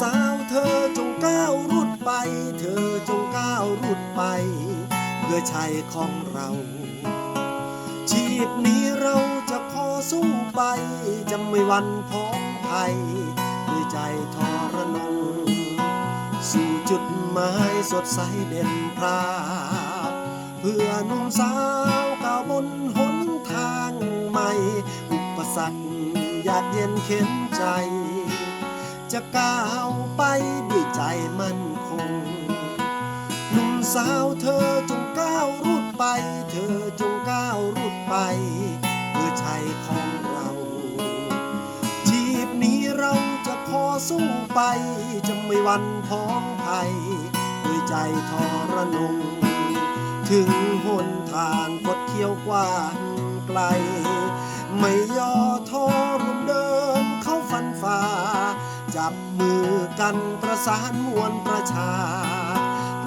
สาวเธอจงก้าวรุดไป เธอจงก้าวรุดไป เพื่อชัยของเรา ชีพนี้เราจะพอสู้ไป จะไม่วันพ้องไทยด้วยใจทรนงสู่จุดหมายสดใสเด่นพราเพื่อนุ่งสาวก้าวบนหนทางใหม่ อุปสรรคยากเย็นเข็นใจ จะก้าวไปด้วยใจมั่นคง หนุ่มสาวเธอจงก้าวรุดไป เธอจงก้าวรุดไปเพื่อชัยของเรา ชีพนี้เราจะขอสู้ไป จะไม่วันพ้องภัยด้วยใจทรนง ถึงหนทางคดเคี้ยวกว้างไกล ไม่ย่อท้อ มือกันประสานมวลประชา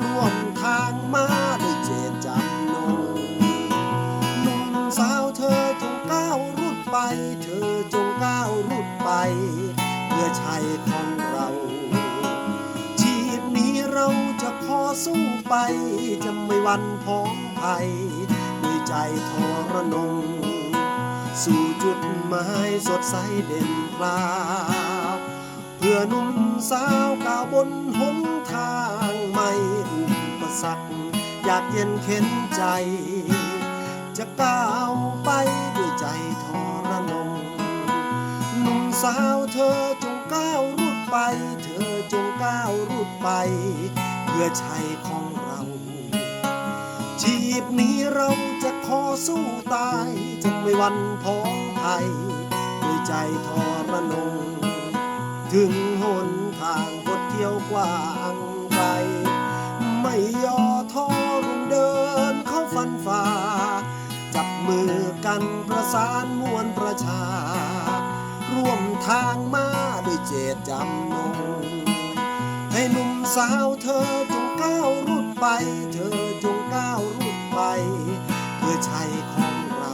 ร่วมทางมาด้วยเจตจำนงหนุ่มสาวเธอจงก้าวรุดไป เธอจงก้าวรุดไป เพื่อชัยของเรา ชีพนี้เราจะขอสู้ไป จะไม่วันพ้องภัยด้วยใจทรนง สู่จุดหมายสดใสเด่นพลา อหนุ่มสาวก้าวบนหนทางใหม่อุปสรรคอยากเย็นเข็นใจ จะก้าวไปด้วยใจทรนงหนุ่มสาวเธอจงก้าวรุดไป เธอจงก้าวรุดไป เพื่อชัยของเรา ชีพนี้เราจะขอสู้ตายจะไม่วันพ้องภัยด้วยใจทรนง ถึงหนทางคดเที่ยวกว้างไกลไม่ย่อท้อรุ่งเดินเข้าฟันฝ่า จับมือกันประสานมวลประชา ร่วมทางมาด้วยเจตจำนง ให้หนุ่มสาวเธอจงก้าวรุดไป เธอจงก้าวรุดไป เพื่อชัยของเรา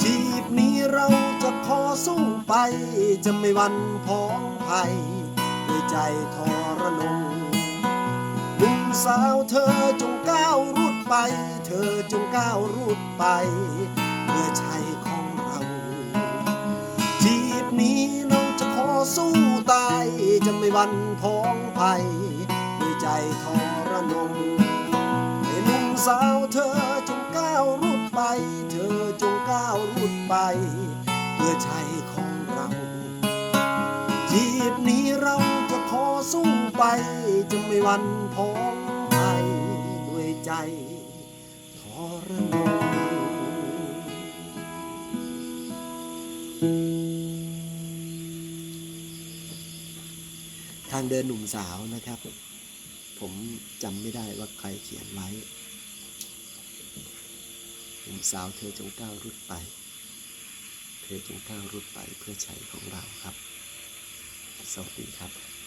ชีพนี้เราจะขอสู้ ไปจะไม่วันพ้องภัยด้วยใจทรนงหนุ่มสาวเธอจงก้าวรุดไป เธอจงก้าวรุดไปเพื่อชัยของเราชีพนี้เราจะขอสู้ตายจะไม่วันพ้องภัยด้วยใจทรนงให้หนุ่มสาวเธอจงก้าวรุดไป เธอจงก้าวรุดไปเพื่อชัย จะไม่วันพ้องภัยด้วยใจทรนงทางเดินหนุ่มสาวนะครับ ผมจำไม่ได้ว่าใครเขียนไว้หนุ่มสาวเธอจงก้าวรุดไปเธอจงก้าวรุดไปเพื่อชัยของเราครับ สวัสดีครับ